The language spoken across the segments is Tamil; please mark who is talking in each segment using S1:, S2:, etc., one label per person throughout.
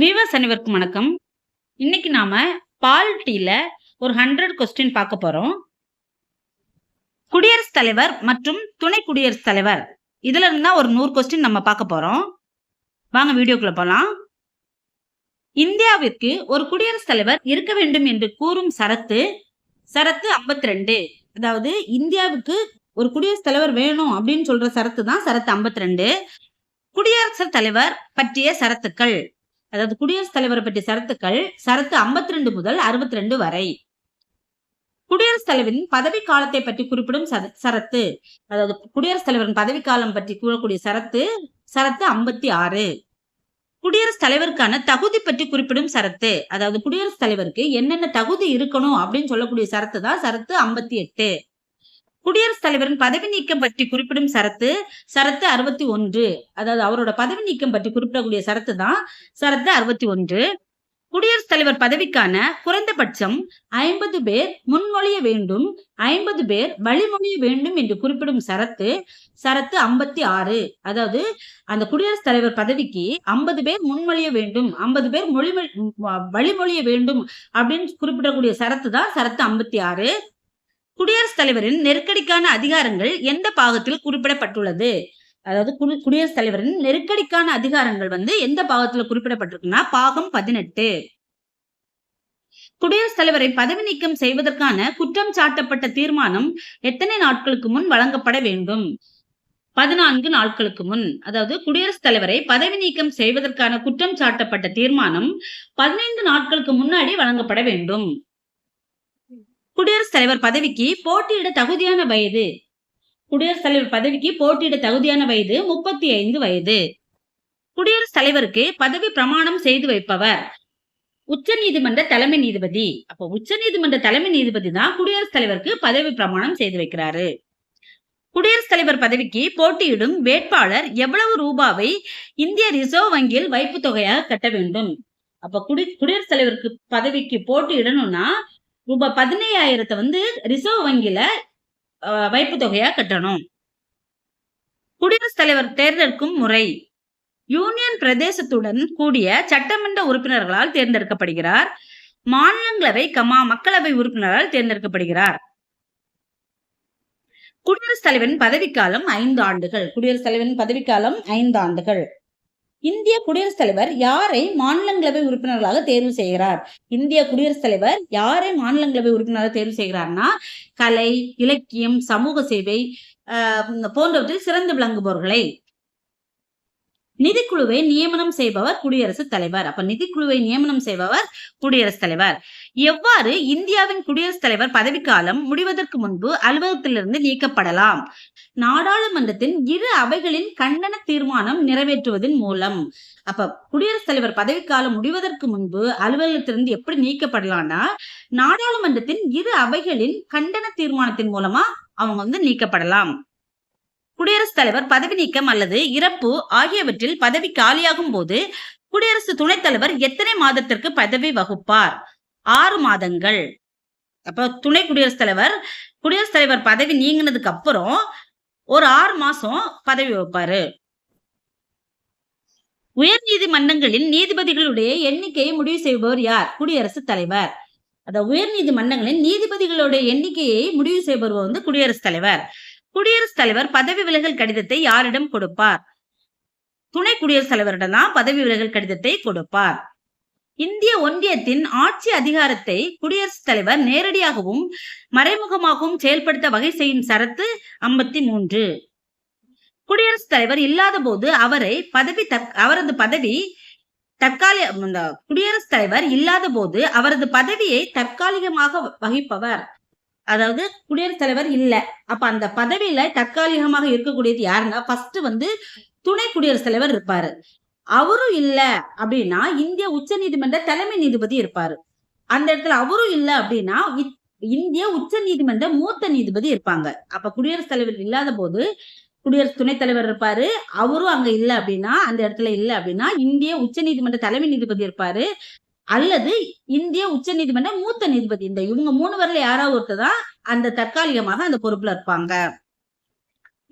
S1: வீவர்ஸ் அனைவருக்கும் வணக்கம். இன்னைக்கு நாம பால் டீல ஒரு ஹண்ட்ரட் கொஸ்டின் பார்க்க போறோம். குடியரசுத் தலைவர் மற்றும் துணை குடியரசுத் தலைவர் இதுல இருந்தா ஒரு நூறு கொஸ்டின் நம்ம பார்க்க போறோம். வாங்க வீடியோக்குள்ள போலாம். இந்தியாவிற்கு ஒரு குடியரசுத் தலைவர் இருக்க வேண்டும் என்று கூறும் சரத்து சரத்து 52 ரெண்டு அதாவது இந்தியாவுக்கு ஒரு குடியரசுத் தலைவர் வேணும் அப்படின்னு சொல்ற சரத்து தான் சரத்து 52 ரெண்டு குடியரசுத் தலைவர் பற்றிய சரத்துக்கள். அதாவது குடியரசுத் தலைவரை பற்றிய சரத்துக்கள் சரத்து 52 முதல் 62 வரை. குடியரசுத் தலைவரின் பதவி காலத்தை பற்றி குறிப்பிடும் சரத்து. அதாவது குடியரசுத் தலைவரின் பதவி காலம் பற்றி கூறக்கூடிய சரத்து சரத்து 56 ஆறு. குடியரசுத் தலைவருக்கான தகுதி பற்றி குறிப்பிடும் சரத்து. அதாவது குடியரசுத் தலைவருக்கு என்னென்ன தகுதி இருக்கணும் அப்படின்னு சொல்லக்கூடிய சரத்து தான் சரத்து 58 எட்டு. குடியரசுத் தலைவரின் பதவி நீக்கம் பற்றி குறிப்பிடும் சரத்து சரத்து அறுபத்தி ஒன்று. அதாவது அவரோட பதவி நீக்கம் பற்றி குறிப்பிடக்கூடிய சரத்து தான் சரத்து அறுபத்தி ஒன்று. குடியரசுத் தலைவர் பதவிக்கான குறைந்தபட்சம் ஐம்பது பேர் முன்மொழிய வேண்டும் ஐம்பது பேர் வழிமொழிய வேண்டும் என்று குறிப்பிடும் சரத்து சரத்து ஐம்பத்தி ஆறு. அதாவது அந்த குடியரசுத் தலைவர் பதவிக்கு ஐம்பது பேர் முன்மொழிய வேண்டும் ஐம்பது பேர் மொழி வழிமொழிய வேண்டும் அப்படின்னு குறிப்பிடக்கூடிய சரத்து தான் சரத்து ஐம்பத்தி ஆறு. குடியரசுத் தலைவரின் நெருக்கடிக்கான அதிகாரங்கள் எந்த பாகத்தில் குறிப்பிடப்பட்டுள்ளது? அதாவது குடி- குடியரசுத் தலைவரின் நெருக்கடிக்கான அதிகாரங்கள் வந்து எந்த பாகத்துல குறிப்பிடப்பட்டிருக்குன்னா பாகம் பதினெட்டு. குடியரசுத் தலைவரை பதவி நீக்கம் செய்வதற்கான குற்றம் சாட்டப்பட்ட தீர்மானம் எத்தனை நாட்களுக்கு முன் வழங்கப்பட வேண்டும்? பதினான்கு நாட்களுக்கு முன். அதாவது குடியரசுத் தலைவரை பதவி நீக்கம் செய்வதற்கான குற்றம் சாட்டப்பட்ட தீர்மானம் பதினைந்து நாட்களுக்கு முன்னாடி வழங்கப்பட வேண்டும். குடியரசுத் தலைவர் பதவிக்கு போட்டியிட தகுதியான வயது. குடியரசுத் தலைவர் பதவிக்கு போட்டியிட தகுதியான வயது முப்பத்தி ஐந்து வயது. குடியரசுத் தலைவருக்கு பதவி பிரமாணம் செய்து வைப்பவர். உச்ச நீதிமன்ற தலைமை நீதிபதி. அப்போ உச்ச நீதிமன்ற தலைமை நீதிபதி தான் குடியரசுத் தலைவருக்கு பதவி பிரமாணம் செய்து வைக்கிறாரு. குடியரசுத் தலைவர் பதவிக்கு போட்டியிடும் வேட்பாளர் எவ்வளவு ரூபாவை இந்திய ரிசர்வ் வங்கியில் வைப்பு தொகையாக கட்ட வேண்டும்? அப்ப குடி குடியரசுத் தலைவருக்கு பதவிக்கு போட்டியிடணும்னா ரூபாய் பதினையாயிரத்தை வந்து ரிசர்வ் வங்கியில வைப்பு தொகையா கட்டணும். குடியரசுத் தலைவர் தேர்ந்தெடுக்கும் முறை. யூனியன் பிரதேசத்துடன் கூடிய சட்டமன்ற உறுப்பினர்களால் தேர்ந்தெடுக்கப்படுகிறார். மாநிலங்களவை கமா மக்களவை உறுப்பினரால் தேர்ந்தெடுக்கப்படுகிறார். குடியரசுத் தலைவரின் பதவிக்காலம் ஐந்து ஆண்டுகள். குடியரசுத் தலைவரின் பதவிக்காலம் ஐந்து ஆண்டுகள். இந்திய குடியரசுத் தலைவர் யாரை மாநிலங்களவை உறுப்பினர்களாக தேர்வு செய்கிறார்? இந்திய குடியரசுத் தலைவர் யாரை மாநிலங்களவை உறுப்பினராக தேர்வு செய்கிறார்னா கலை இலக்கியம் சமூக சேவை ஆஹ் போன்றவற்றில் சிறந்து விளங்குபவர்களை. நிதிக்குழுவை நியமனம் செய்பவர் குடியரசுத் தலைவர். அப்ப நிதிக்குழுவை நியமனம் செய்பவர் குடியரசுத் தலைவர். எவ்வாறு இந்தியாவின் குடியரசுத் தலைவர் பதவிக்காலம் முடிவதற்கு முன்பு அலுவலகத்திலிருந்து நீக்கப்படலாம்? நாடாளுமன்றத்தின் இரு அவைகளின் கண்டன தீர்மானம் நிறைவேற்றுவதன் மூலம். அப்ப குடியரசுத் தலைவர் பதவிக்காலம் முடிவதற்கு முன்பு அலுவலகத்திலிருந்து எப்படி நீக்கப்படலாம்னா நாடாளுமன்றத்தின் இரு அவைகளின் கண்டன தீர்மானத்தின் மூலமா அவங்க வந்து நீக்கப்படலாம். குடியரசுத் தலைவர் பதவி நீக்கம் அல்லது இறப்பு ஆகியவற்றில் பதவி காலியாகும் போது குடியரசு துணைத் தலைவர் எத்தனை மாதத்திற்கு பதவி வகுப்பார்? ஆறு மாதங்கள். அப்ப துணை குடியரசுத் தலைவர் குடியரசுத் தலைவர் பதவி நீங்கினதுக்கு அப்புறம் ஒரு ஆறு மாசம் பதவி வகுப்பாரு. உயர் நீதிமன்றங்களின் நீதிபதிகளுடைய எண்ணிக்கையை முடிவு செய்பவர் யார்? குடியரசுத் தலைவர். அந்த உயர் நீதிமன்றங்களின் நீதிபதிகளுடைய எண்ணிக்கையை முடிவு செய்பவர் வந்து குடியரசுத் தலைவர். குடியரசுத் தலைவர் பதவி விலகல் கடிதத்தை யாரிடம் கொடுப்பார்? துணை குடியரசுத் தலைவரிடம் தான் பதவி விலகல் கடிதத்தை கொடுப்பார். இந்திய ஒன்றியத்தின் ஆட்சி அதிகாரத்தை குடியரசுத் தலைவர் நேரடியாகவும் மறைமுகமாகவும் செயல்படுத்த வகை செய்யும் சரத்து ஐம்பத்தி மூன்று குடியரசுத் தலைவர் இல்லாத போது அவரை பதவி அவரது பதவி தற்காலிக இந்த குடியரசுத் தலைவர் இல்லாத போது அவரது பதவியை தற்காலிகமாக வகிப்பவர். அதாவது குடியரசுத் தலைவர் இல்ல. அப்ப அந்த பதவியில தற்காலிகமாக இருக்கக்கூடியது யாருன்னா ஃபர்ஸ்ட் வந்து துணை குடியரசுத் தலைவர் இருப்பாரு. அவரும் இல்ல அப்படின்னா இந்திய உச்ச நீதிமன்ற தலைமை நீதிபதி இருப்பாரு. அந்த இடத்துல அவரும் இல்ல அப்படின்னா இந்திய உச்ச நீதிமன்ற மூத்த நீதிபதி இருப்பாங்க. அப்ப குடியரசுத் தலைவர் இல்லாத போது குடியரசு துணைத் தலைவர் இருப்பாரு. அவரும் அங்க இல்ல அப்படின்னா அந்த இடத்துல இல்ல அப்படின்னா இந்திய உச்ச நீதிமன்ற தலைமை நீதிபதி இருப்பாரு. அல்லது இந்திய உச்ச நீதிமன்ற மூத்த நீதிபதி. இந்த இவங்க மூணு பேர்ல யாராவது ஒருத்தர் தான் அந்த தற்காலிகமாக அந்த பொறுப்புல இருப்பாங்க.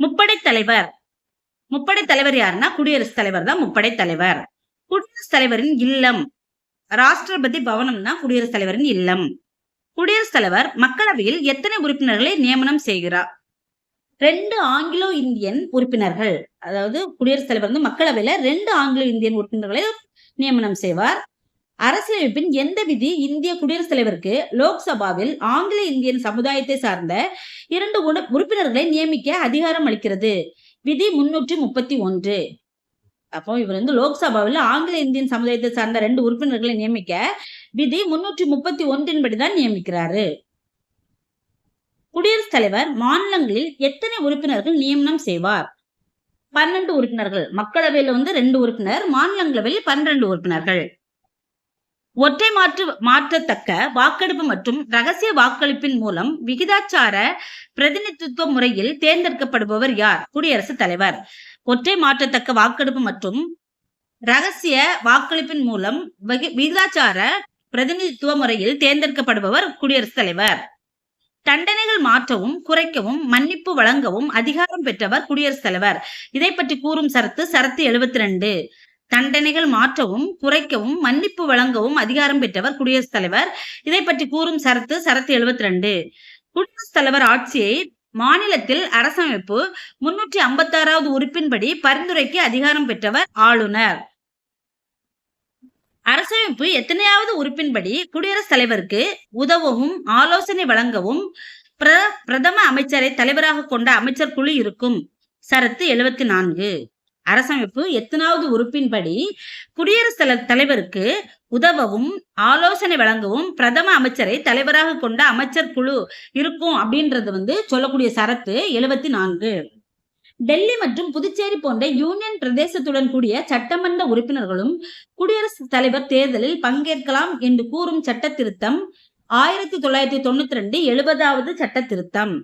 S1: முப்படை தலைவர். முப்படை தலைவர் யாருன்னா குடியரசுத் தலைவர் தான் முப்படை தலைவர். குடியரசுத் தலைவரின் இல்லம். ராஷ்டிரபதி பவனம் தான் குடியரசுத் தலைவரின் இல்லம். குடியரசுத் தலைவர் மக்களவையில் எத்தனை உறுப்பினர்களை நியமனம் செய்கிறார்? ரெண்டு ஆங்கிலோ இந்தியன் உறுப்பினர்கள். அதாவது குடியரசுத் தலைவர் வந்து மக்களவையில ரெண்டு ஆங்கிலோ இந்தியன் உறுப்பினர்களை நியமனம் செய்வார். அரசியலமைப்பின் எந்த விதி இந்திய குடியரசுத் தலைவருக்கு லோக்சபாவில் ஆங்கில இந்தியன் சமுதாயத்தை சார்ந்த இரண்டு உறுப்பினர்களை நியமிக்க அதிகாரம் அளிக்கிறது. விதி முன்னூற்றி முப்பத்தி ஒன்று. அப்போ இவர் வந்து லோக்சபாவில் ஆங்கில இந்தியன் சமுதாயத்தை சார்ந்த ரெண்டு உறுப்பினர்களை நியமிக்க விதி முன்னூற்றி முப்பத்தி ஒன்றின்படி தான் நியமிக்கிறாரு. குடியரசுத் தலைவர் மாநிலங்களில் எத்தனை உறுப்பினர்கள் நியமனம் செய்வார்? பன்னெண்டு உறுப்பினர்கள். மக்களவையில் வந்து ரெண்டு உறுப்பினர் மாநிலங்களவையில் பன்னிரண்டு உறுப்பினர்கள். ஒற்றை மாற்று மாற்றத்தக்க வாக்கெடுப்பு மற்றும் ரகசிய வாக்களிப்பின் மூலம் விகிதாச்சார பிரதிநிதித்துவ முறையில் தேர்ந்தெடுக்கப்படுபவர் யார்? குடியரசுத் தலைவர். ஒற்றை மாற்றத்தக்க வாக்கெடுப்பு மற்றும் ரகசிய வாக்களிப்பின் மூலம் விகிதாச்சார பிரதிநிதித்துவ முறையில் தேர்ந்தெடுக்கப்படுபவர் குடியரசுத் தலைவர். தண்டனைகள் மாற்றவும் குறைக்கவும் மன்னிப்பு வழங்கவும் அதிகாரம் பெற்றவர் குடியரசுத் தலைவர். இதை பற்றி கூறும் சரத்து சரத்து எழுபத்தி ரெண்டு. தண்டனைகள் மாற்றவும் குறைக்கவும் மன்னிப்பு வழங்கவும் அதிகாரம் பெற்றவர் குடியரசுத் தலைவர். இதை பற்றி கூறும் சரத்து சரத்து எழுபத்தி ரெண்டு குடியரசுத் தலைவர் ஆட்சியை மாநிலத்தில் அரசமைப்பு முன்னூற்றி ஐம்பத்தாறாவது உறுப்பின்படி பரிந்துரைக்கு அதிகாரம் பெற்றவர் ஆளுநர். அரசமைப்பு எத்தனையாவது உறுப்பின்படி குடியரசுத் தலைவருக்கு உதவவும் ஆலோசனை வழங்கவும் பிரதம அமைச்சரை தலைவராக கொண்ட அமைச்சர் குழு இருக்கும். சரத்து எழுபத்தி நான்கு. அரசமைப்பு எத்தனாவது உறுப்பின்படி குடியரசுத் தல- தலைவருக்கு உதவவும் ஆலோசனை வழங்கவும் பிரதம அமைச்சரை தலைவராக கொண்ட அமைச்சர் குழு இருக்கும் அப்படின்றது வந்து சொல்லக்கூடிய சரத்து எழுபத்தி நான்கு. டெல்லி மற்றும் புதுச்சேரி போன்ற யூனியன் பிரதேசத்துடன் கூடிய சட்டமன்ற உறுப்பினர்களும் குடியரசுத் தலைவர் தேர்தலில் பங்கேற்கலாம் என்று கூறும் சட்ட திருத்தம் ஆயிரத்தி தொள்ளாயிரத்தி தொண்ணூத்தி ரெண்டு எழுபதாவது சட்ட திருத்தம்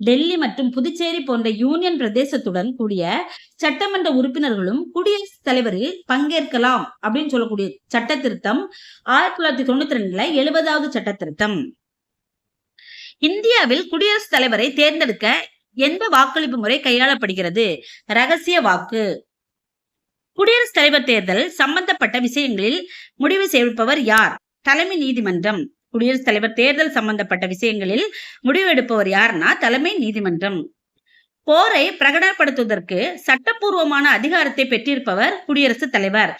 S1: டெல்லி மற்றும் புதுச்சேரி போன்ற யூனியன் பிரதேசத்துடன் கூடிய சட்டமன்ற உறுப்பினர்களும் குடியரசுத் தலைவரில் பங்கேற்கலாம் அப்படின்னு சொல்லக்கூடிய சட்ட திருத்தம் ஆயிரத்தி தொள்ளாயிரத்தி தொண்ணூத்தி ரெண்டுல எழுபதாவது சட்ட திருத்தம் இந்தியாவில் குடியரசுத் தலைவரை தேர்ந்தெடுக்க எந்த வாக்களிப்பு முறை கையாளப்படுகிறது? ரகசிய வாக்கு. குடியரசுத் தலைவர் தேர்தல் சம்பந்தப்பட்ட விஷயங்களில் முடிவு செய்பவர் யார்? தலைமை நீதிமன்றம். குடியரசுத் தலைவர் தேர்தல் சம்பந்தப்பட்ட விஷயங்களில் முடிவெடுப்பவர் யாருன்னா தலைமை நீதிமன்றம். போரை பிரகடனப்படுத்துவதற்கு சட்டப்பூர்வமான அதிகாரத்தை பெற்றிருப்பவர் குடியரசுத் தலைவர்.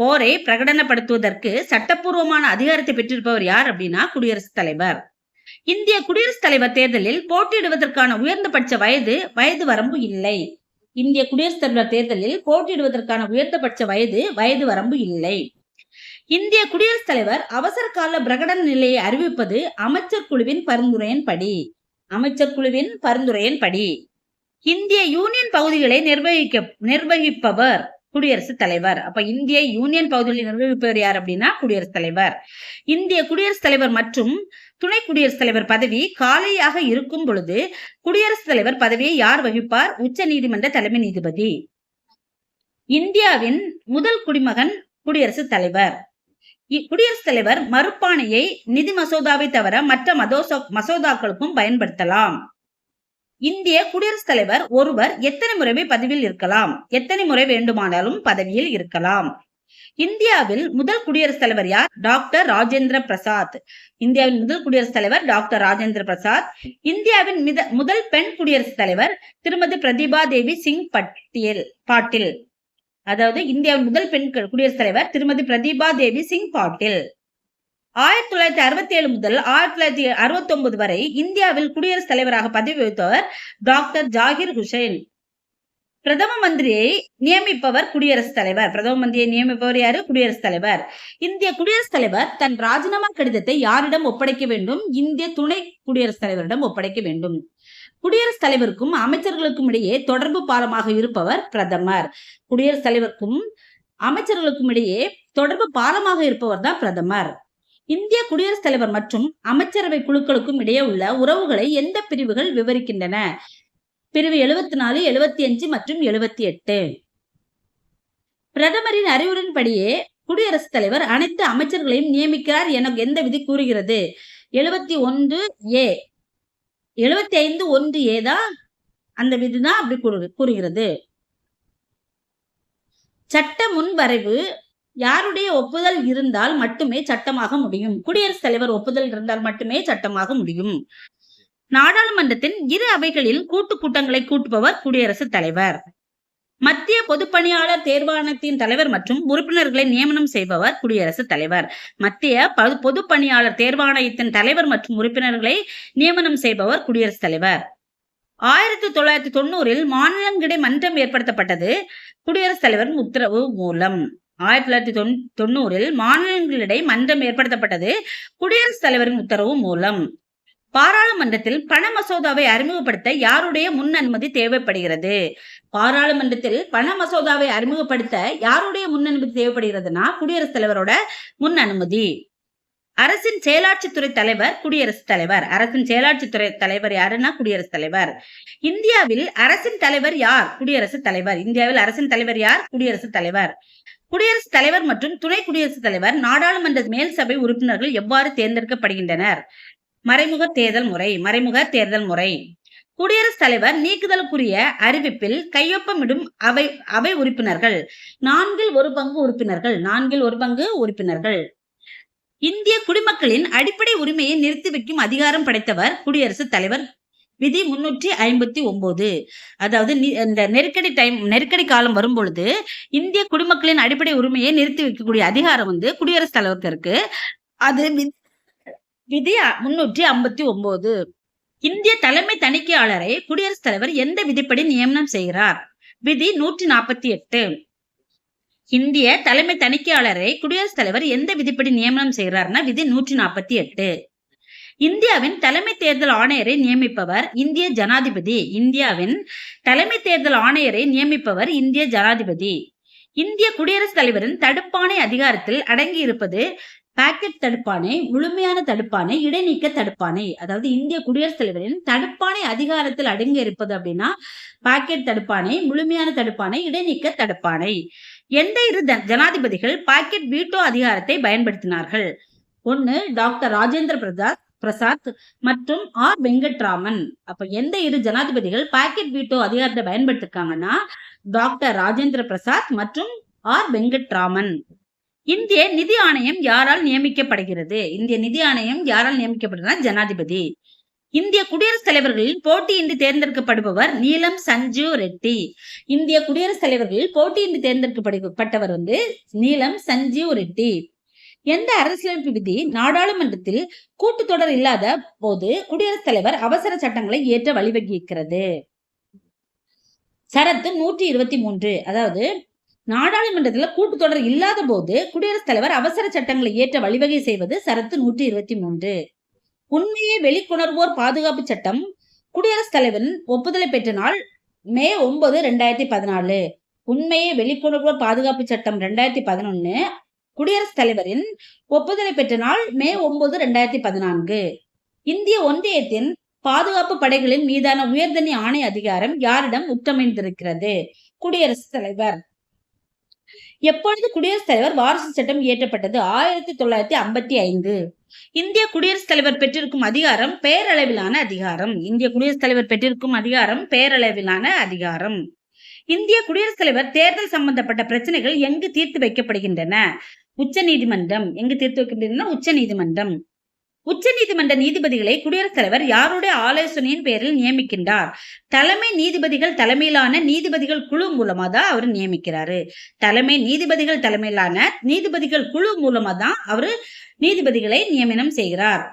S1: போரை பிரகடனப்படுத்துவதற்கு சட்டப்பூர்வமான அதிகாரத்தை பெற்றிருப்பவர் யார் அப்படின்னா குடியரசுத் தலைவர். இந்திய குடியரசுத் தலைவர் தேர்தலில் போட்டியிடுவதற்கான உயர்ந்தபட்ச வயது வயது வரம்பு இல்லை. இந்திய குடியரசுத் தலைவர் தேர்தலில் போட்டியிடுவதற்கான உயர்ந்தபட்ச வயது வயது வரம்பு இல்லை. இந்திய குடியரசுத் தலைவர் அவசர கால பிரகடன நிலையை அறிவிப்பது அமைச்சர் குழுவின் பரிந்துரையின்படி அமைச்சர் குழுவின் பரிந்துரையின்படி இந்திய யூனியன் பகுதிகளை நிர்வகிக்க நிர்வகிப்பவர் குடியரசுத் தலைவர். அப்ப இந்திய யூனியன் பகுதிகளை நிர்வகிப்பவர் யார் அப்படின்னா குடியரசுத் தலைவர். இந்திய குடியரசுத் தலைவர் மற்றும் துணை குடியரசுத் தலைவர் பதவி காலியாக இருக்கும் பொழுது குடியரசுத் தலைவர் பதவியை யார் வகிப்பார்? உச்ச நீதிமன்ற தலைமை நீதிபதி. இந்தியாவின் முதல் குடிமகன் குடியரசுத் தலைவர். குடியரசுத் தலைவர் மறுப்பாணையை நிதி மசோதாவை தவிர மற்ற மதோசோ மசோதாக்களுக்கும் பயன்படுத்தலாம். இந்திய குடியரசுத் தலைவர் ஒருவர் எத்தனை முறை பதவியில் இருக்கலாம் எத்தனை முறை வேண்டுமானாலும் பதவியில் இருக்கலாம். இந்தியாவில் முதல் குடியரசுத் தலைவர் யார்? டாக்டர் ராஜேந்திர பிரசாத். இந்தியாவின் முதல் குடியரசுத் தலைவர் டாக்டர் ராஜேந்திர பிரசாத். இந்தியாவின் மித- முதல் பெண் குடியரசுத் தலைவர் திருமதி பிரதிபா தேவி சிங் பட்டேல் பாட்டில். அதாவது இந்தியாவின் முதல் பெண் குடியரசுத் தலைவர் திருமதி பிரதீபா தேவி சிங் பாட்டில். ஆயிரத்தி தொள்ளாயிரத்தி அறுபத்தி ஏழு முதல் ஆயிரத்தி தொள்ளாயிரத்தி அறுபத்தி ஒன்பது வரை இந்தியாவில் குடியரசுத் தலைவராக பதவி வகித்தவர் டாக்டர் ஜாகிர் ஹுசைன். பிரதம மந்திரியை நியமிப்பவர் குடியரசுத் தலைவர். பிரதம மந்திரியை நியமிப்பவர் யாரு? குடியரசுத் தலைவர். இந்திய குடியரசுத் தலைவர் தன் ராஜினாமா கடிதத்தை யாரிடம் ஒப்படைக்க வேண்டும்? இந்திய துணை குடியரசுத் தலைவரிடம் ஒப்படைக்க வேண்டும். குடியரசுத் தலைவருக்கும் அமைச்சர்களுக்கும் இடையே தொடர்பு பாலமாக இருப்பவர் பிரதமர். குடியரசுத் தலைவருக்கும் அமைச்சர்களுக்கும் இடையே தொடர்பு பாலமாக இருப்பவர் தான் பிரதமர். இந்திய குடியரசுத் தலைவர் மற்றும் அமைச்சரவை குழுக்களுக்கும் இடையே உள்ள உறவுகளை எந்த பிரிவுகள் விவரிக்கின்றன? பிரிவு எழுபத்தி நாலு எழுபத்தி அஞ்சு மற்றும் எழுபத்தி எட்டு பிரதமரின் அறிவுரையின்படியே குடியரசுத் தலைவர் அனைத்து அமைச்சர்களையும் நியமிக்கிறார் என எந்த விதி கூறுகிறது? எழுபத்தி ஒன்று ஏ எழுபத்தி ஐந்து ஒன்று ஏதா? அந்த விதி தான் அப்படி கூறு- கூறுகிறது. சட்ட முன்வரைவு யாருடைய ஒப்புதல் இருந்தால் மட்டுமே சட்டமாக முடியும். குடியரசுத் தலைவர் ஒப்புதல் இருந்தால் மட்டுமே சட்டமாக முடியும். நாடாளுமன்றத்தின் இரு அவைகளில் கூட்டு கூட்டங்களை கூட்டுபவர் குடியரசுத் தலைவர். மத்திய பொதுப்பணியாளர் தேர்வாணையத்தின் தலைவர் மற்றும் உறுப்பினர்களை நியமனம் செய்பவர் குடியரசுத் தலைவர். மத்திய பொதுப்பணியாளர் தேர்வாணையத்தின் தலைவர் மற்றும் உறுப்பினர்களை நியமனம் செய்பவர் குடியரசுத் தலைவர். ஆயிரத்தி தொள்ளாயிரத்தி தொண்ணூறில் மாநிலங்களிடை மன்றம் ஏற்படுத்தப்பட்டது குடியரசுத் தலைவரின் உத்தரவு மூலம். ஆயிரத்தி தொள்ளாயிரத்தி தொண்ணூ- தொண்ணூறில் மாநிலங்களிடையே மன்றம் ஏற்படுத்தப்பட்டது குடியரசுத் தலைவரின் உத்தரவு மூலம். பாராளுமன்றத்தில் பண மசோதாவை அறிமுகப்படுத்த யாருடைய முன் அனுமதி தேவைப்படுகிறது? பாராளுமன்றத்தில் பண மசோதாவை அறிமுகப்படுத்த யாருடைய முன் அனுமதி தேவைப்படுகிறதுனா குடியரசுத் தலைவரோட முன் அனுமதி. அரசின் செயலாட்சித்துறை தலைவர் குடியரசுத் தலைவர். அரசின் செயலாட்சித்துறை தலைவர் யாருன்னா குடியரசுத் தலைவர். இந்தியாவில் அரசின் தலைவர் யார்? குடியரசுத் தலைவர். இந்தியாவில் அரசின் தலைவர் யார்? குடியரசுத் தலைவர். குடியரசுத் தலைவர் மற்றும் துணை குடியரசுத் தலைவர் நாடாளுமன்ற மேல் சபை உறுப்பினர்கள் எவ்வாறு தேர்ந்தெடுக்கப்படுகின்றனர்? மறைமுக தேர்தல் முறை மறைமுக தேர்தல் முறை. குடியரசுத் தலைவர் நீக்குதலுக்குரிய அறிவிப்பில் கையொப்பமிடும் அவை அவை உறுப்பினர்கள். நான்கில் ஒரு பங்கு உறுப்பினர்கள். நான்கில் ஒரு பங்கு உறுப்பினர்கள். இந்திய குடிமக்களின் அடிப்படை உரிமையை நிறுத்தி வைக்கும் அதிகாரம் படைத்தவர் குடியரசுத் தலைவர். விதி முன்னூற்றி ஐம்பத்தி ஒன்பது அதாவது இந்த நெருக்கடி டைம் நெருக்கடி காலம் வரும் பொழுது இந்திய குடிமக்களின் அடிப்படை உரிமையை நிறுத்தி வைக்கக்கூடிய அதிகாரம் வந்து குடியரசுத் தலைவருக்கு இருக்கு. அது விதி முன்னூற்றி ஐம்பத்தி ஒன்பது இந்திய தலைமை தணிக்கையாளரை குடியரசுத் தலைவர் எந்த விதிப்படி நியமனம் செய்கிறார்? விதி நூற்றி நாற்பத்தி எட்டு. இந்திய தலைமை தணிக்கையாளரை குடியரசுத் தலைவர் எந்த விதிப்படி நியமனம் செய்கிறார்னா விதி நூற்றி நாற்பத்தி எட்டு. இந்தியாவின் தலைமை தேர்தல் ஆணையரை நியமிப்பவர் இந்திய ஜனாதிபதி. இந்தியாவின் தலைமை தேர்தல் ஆணையரை நியமிப்பவர் இந்திய ஜனாதிபதி. இந்திய குடியரசுத் தலைவரின் தடுப்பாணை அதிகாரத்தில் அடங்கி இருப்பது பாக்கெட் தடுப்பானை முழுமையான தடுப்பானை இடைநீக்க தடுப்பானை. அதாவது இந்திய குடியரசுத் தலைவரின் தடுப்பானை அதிகாரத்தில் அடங்கி இருப்பது அப்படின்னா பாக்கெட் தடுப்பானை முழுமையான தடுப்பானை இடைநீக்க தடுப்பானை. எந்த இரு ஜனாதிபதிகள் பாக்கெட் வீட்டோ அதிகாரத்தை பயன்படுத்தினார்கள்? ஒன்னு டாக்டர் ராஜேந்திர பிரசாத் பிரசாத் மற்றும் ஆர் வெங்கட்ராமன். அப்ப எந்த இரு ஜனாதிபதிகள் பாக்கெட் வீட்டோ அதிகாரத்தை பயன்படுத்திருக்காங்கன்னா டாக்டர் ராஜேந்திர பிரசாத் மற்றும் ஆர் வெங்கட்ராமன். இந்திய நிதி ஆணையம் யாரால் நியமிக்கப்படுகிறது? இந்திய நிதி ஆணையம் யாரால் நியமிக்கப்படுகிறதா ஜனாதிபதி. இந்திய குடியரசுத் தலைவர்களில் போட்டியின்றி தேர்ந்தெடுக்கப்படுபவர் நீலம் சஞ்சீவ் ரெட்டி. இந்திய குடியரசுத் தலைவர்களில் போட்டியின்றி தேர்ந்தெடுக்கப்பட்டவர் வந்து நீலம் சஞ்சீவ் ரெட்டி. எந்த அரசியலமைப்பு விதி நாடாளுமன்றத்தில் கூட்டுத்தொடர் இல்லாத போது குடியரசுத் தலைவர் அவசர சட்டங்களை ஏற்ற வழிவகுக்கிறது? சரத்து நூற்றி இருபத்தி மூன்று அதாவது நாடாளுமன்றத்தில் கூட்டத்தொடர் இல்லாத போது குடியரசுத் தலைவர் அவசர சட்டங்களை இயற்ற வழிவகை செய்வது சரத்து நூற்றி இருபத்தி மூன்று. உண்மையை வெளிக்கொணர்வோர் பாதுகாப்பு சட்டம் குடியரசுத் தலைவரின் ஒப்புதலை பெற்ற நாள் மே ஒன்பது ரெண்டாயிரத்தி பதினாலு. உண்மையை வெளிக்கொணர்வோர் பாதுகாப்பு சட்டம் ரெண்டாயிரத்தி பதினொன்னு குடியரசுத் தலைவரின் ஒப்புதலை பெற்ற நாள் மே ஒன்பது ரெண்டாயிரத்தி பதினான்கு. இந்திய ஒன்றியத்தின் பாதுகாப்பு படைகளின் மீதான உயர்தனி ஆணை அதிகாரம் யாரிடம் உத்தமைந்திருக்கிறது குடியரசுத் தலைவர். எப்பொழுது குடியரசுத் தலைவர் வாரிசு சட்டம் இயற்றப்பட்டது? ஆயிரத்தி தொள்ளாயிரத்தி ஐம்பத்தி ஐந்து. இந்திய குடியரசுத் தலைவர் பெற்றிருக்கும் அதிகாரம் பேரளவிலான அதிகாரம். இந்திய குடியரசுத் தலைவர் பெற்றிருக்கும் அதிகாரம் பேரளவிலான அதிகாரம். இந்திய குடியரசுத் தலைவர் தேர்தல் சம்பந்தப்பட்ட பிரச்சனைகள் எங்கு தீர்த்து வைக்கப்படுகின்றன? உச்ச நீதிமன்றம் எங்கு தீர்த்து வைக்கப்படுகின்றன? உச்ச நீதிமன்றம் உச்ச நீதிமன்ற நீதிபதிகளை குடியரசுத் தலைவர் யாருடைய ஆலோசனையின் பேரில் நியமிக்கின்றார்? தலைமை நீதிபதிகள் தலைமையிலான நீதிபதிகள் குழு மூலமா தான் அவர் நியமிக்கிறாரு. தலைமை நீதிபதிகள் தலைமையிலான நீதிபதிகள் குழு மூலமா தான் அவரு நீதிபதிகளை நியமனம் செய்கிறார்.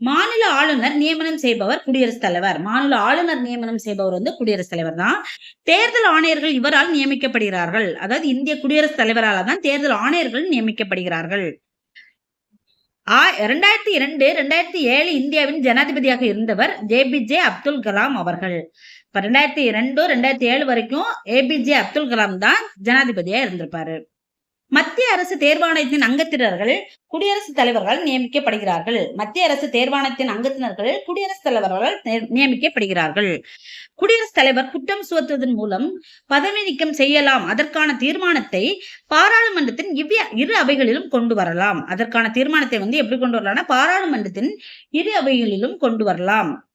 S1: மாநில ஆளுநர் நியமனம் செய்பவர் குடியரசுத் தலைவர். மாநில ஆளுநர் நியமனம் செய்பவர் வந்து குடியரசுத் தலைவர் தான். தேர்தல் ஆணையர்கள் இவரால் நியமிக்கப்படுகிறார்கள். அதாவது இந்திய குடியரசுத் தலைவரால் தான் தேர்தல் ஆணையர்கள் நியமிக்கப்படுகிறார்கள். ஆ- இரண்டாயிரத்தி இரண்டு ரெண்டாயிரத்தி ஏழு இந்தியாவின் ஜனாதிபதியாக இருந்தவர் ஜேபிஜே அப்துல் கலாம் அவர்கள். இப்போ ரெண்டாயிரத்தி இரண்டு ரெண்டாயிரத்தி ஏழு வரைக்கும் ஏபிஜே அப்துல் கலாம் தான் ஜனாதிபதியா இருந்திருப்பாரு. மத்திய அரசு தேர்வாணையத்தின் அங்கத்தினர்கள் குடியரசுத் தலைவர்களால் நியமிக்கப்படுகிறார்கள். மத்திய அரசு தேர்வாணையத்தின் அங்கத்தினர்கள் குடியரசுத் தலைவர்களால் நே- நியமிக்கப்படுகிறார்கள் குடியரசுத் தலைவர் குற்றம் சுமத்துவதன் மூலம் பதவி நீக்கம் செய்யலாம். அதற்கான தீர்மானத்தை பாராளுமன்றத்தின் இவ்விய இரு அவைகளிலும் கொண்டு வரலாம். அதற்கான தீர்மானத்தை வந்து எப்படி கொண்டு வரலாம்னா பாராளுமன்றத்தின் இரு அவைகளிலும் கொண்டு வரலாம்.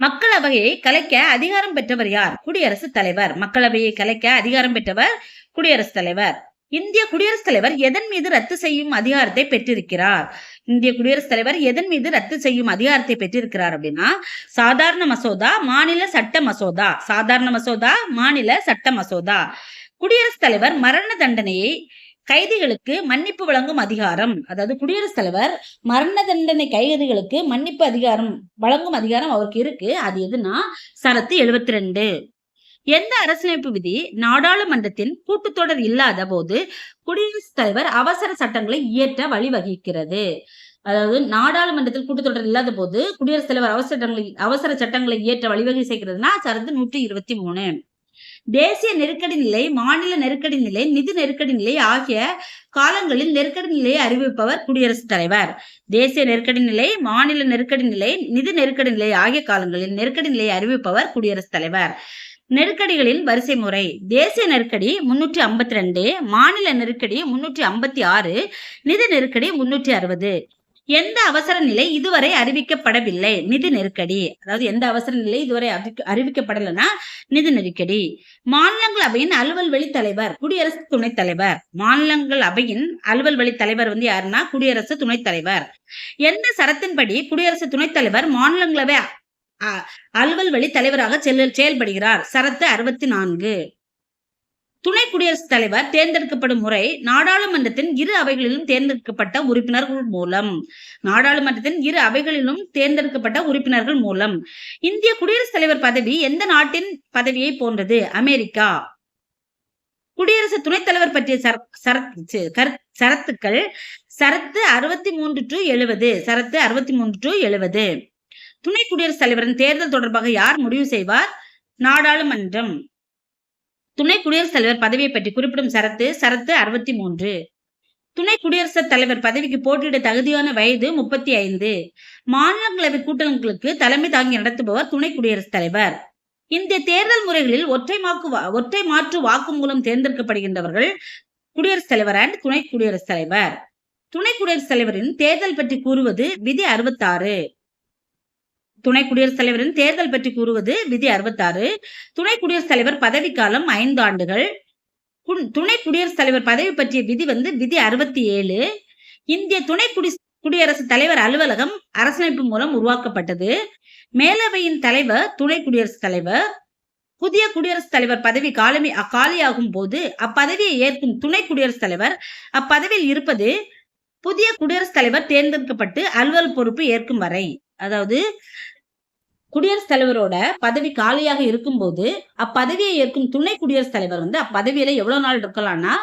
S1: மக்களவையை கலைக்க அதிகாரம் பெற்றவர் யார்? குடியரசுத் தலைவர். மக்களவையை கலைக்க அதிகாரம் பெற்றவர் குடியரசுத் தலைவர். இந்திய குடியரசுத் தலைவர் எதன் மீது ரத்து செய்யும் அதிகாரத்தை பெற்றிருக்கிறார்? இந்திய குடியரசுத் தலைவர் எதன் மீது ரத்து செய்யும் அதிகாரத்தை பெற்றிருக்கிறார் அப்படின்னா சாதாரண மசோதா மாநில சட்ட மசோதா. சாதாரண மசோதா மாநில சட்ட மசோதா. குடியரசுத் தலைவர் மரண தண்டனையை கைதிகளுக்கு மன்னிப்பு வழங்கும் அதிகாரம். அதாவது குடியரசுத் தலைவர் மரண தண்டனை கைதிகளுக்கு மன்னிப்பு அதிகாரம் வழங்கும் அதிகாரம் அவருக்கு இருக்கு. அது எதுனா சரத்து எழுபத்தி ரெண்டு. எந்த அரசியலமைப்பு விதி நாடாளுமன்றத்தின் கூட்டுத்தொடர் இல்லாத போது குடியரசுத் தலைவர் அவசர சட்டங்களை இயற்ற வழிவகுக்கிறது. அதாவது நாடாளுமன்றத்தில் கூட்டத்தொடர் இல்லாத போது குடியரசுத் தலைவர் அவசர சட்டங்களை அவசர சட்டங்களை இயற்ற வழிவகை செய்கிறதுனா சரத்து நூற்றி இருபத்தி மூணு. தேசிய நெருக்கடி நிலை மாநில நெருக்கடி நிலை நிதி நெருக்கடி நிலை ஆகிய காலங்களில் நெருக்கடி நிலையை அறிவிப்பவர் குடியரசுத் தலைவர். தேசிய நெருக்கடி நிலை மாநில நெருக்கடி நிலை நிதி நெருக்கடி நிலை ஆகிய காலங்களில் நெருக்கடி நிலையை அறிவிப்பவர் குடியரசுத் தலைவர். நெருக்கடிகளின் வரிசை முறை தேசிய நெருக்கடி முன்னூற்றி ஐம்பத்தி ரெண்டு மாநில நெருக்கடி முன்னூற்றி ஐம்பத்தி ஆறு நிதி நெருக்கடி முன்னூற்றி அறுபது. எந்த அவசர நிலை இதுவரை அறிவிக்கப்படவில்லை. நிதி நெருக்கடி. அதாவது எந்த அவசர நிலை இதுவரை அறிவிக்கப்படலைன்னா நிதி நெருக்கடி. மாநிலங்களவையின் அலுவல் வழி தலைவர் குடியரசு துணைத் தலைவர். மாநிலங்களவையின் அலுவல் வழி தலைவர் வந்து யாருன்னா குடியரசு துணைத் தலைவர். எந்த சரத்தின்படி குடியரசு துணைத் தலைவர் மாநிலங்களவை அலுவல் வழி தலைவராக செயல்படுகிறார். சரத்து அறுபத்தி நான்கு துணை குடியரசுத் தலைவர் தேர்ந்தெடுக்கப்படும் முறை நாடாளுமன்றத்தின் இரு அவைகளிலும் தேர்ந்தெடுக்கப்பட்ட உறுப்பினர்கள் மூலம். நாடாளுமன்றத்தின் இரு அவைகளிலும் தேர்ந்தெடுக்கப்பட்ட உறுப்பினர்கள் மூலம். இந்திய குடியரசுத் தலைவர் பதவி எந்த நாட்டின் பதவியை போன்றது? அமெரிக்கா. குடியரசு துணைத் தலைவர் பற்றிய சரத் சரத்துக்கள் சரத்து அறுபத்தி மூன்று டு எழுபது சரத்து அறுபத்தி மூன்று டு எழுபது துணை குடியரசுத் தலைவரின் தேர்தல் தொடர்பாக யார் முடிவு செய்வார்? நாடாளுமன்றம். துணை குடியரசுத் தலைவர் பதவியை பற்றி குறிப்பிடும் சரத்து சரத்து அறுபத்தி மூன்று துணை குடியரசுத் தலைவர் பதவிக்கு போட்டியிட தகுதியான வயது முப்பத்தி ஐந்து. மாநிலங்களவை கூட்டங்களுக்கு தலைமை தாங்கி நடத்துபவர் துணை குடியரசுத் தலைவர். இந்த தேர்தல் முறைகளில் ஒற்றை மாக்கு வா- ஒற்றை மாற்று வாக்கு மூலம் தேர்ந்தெடுக்கப்படுகின்றவர்கள் குடியரசுத் தலைவர் அண்ட் துணை குடியரசுத் தலைவர். துணை குடியரசுத் தலைவரின் தேர்தல் பற்றி கூறுவது விதி அறுபத்தாறு. துணை குடியரசுத் தலைவரின் தேர்தல் பற்றி கூறுவது விதி அறுபத்தாறு. துணை குடியரசுத் தலைவர் பதவிக்காலம் ஐந்து ஆண்டுகள். குன்- துணை குடியரசுத் தலைவர் பதவி பற்றிய விதி வந்து விதி அறுபத்தி ஏழு இந்திய துணை குடி குடியரசுத் தலைவர் அலுவலகம் அரசமைப்பு மூலம் உருவாக்கப்பட்டது. மேலவையின் தலைவர் துணை குடியரசுத் தலைவர். புதிய குடியரசுத் தலைவர் பதவி காலமி காலியாகும் போது அப்பதவியை ஏற்கும் துணை குடியரசுத் தலைவர் அப்பதவியில் இருப்பது புதிய குடியரசுத் தலைவர் தேர்ந்தெடுக்கப்பட்டு அலுவல் பொறுப்பு ஏற்கும் வரை. அதாவது குடியரசுத் தலைவரோட பதவி காலியாக இருக்கும்போது அப்பதவியை ஏற்கும் துணை குடியரசுத் தலைவர் வந்து அப்பதவியில எவ்வளவு நாள் இருக்கலாம்னா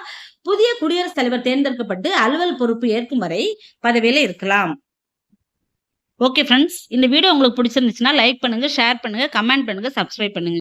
S1: புதிய குடியரசுத் தலைவர் தேர்ந்தெடுக்கப்பட்டு அலுவல் பொறுப்பு ஏற்கும் வரை பதவியில இருக்கலாம். ஓகே ஃப்ரெண்ட்ஸ் இந்த வீடியோ உங்களுக்கு பிடிச்சிருந்துச்சுன்னா லைக் பண்ணுங்க ஷேர் பண்ணுங்க கமெண்ட் பண்ணுங்க சப்ஸ்கிரைப் பண்ணுங்க.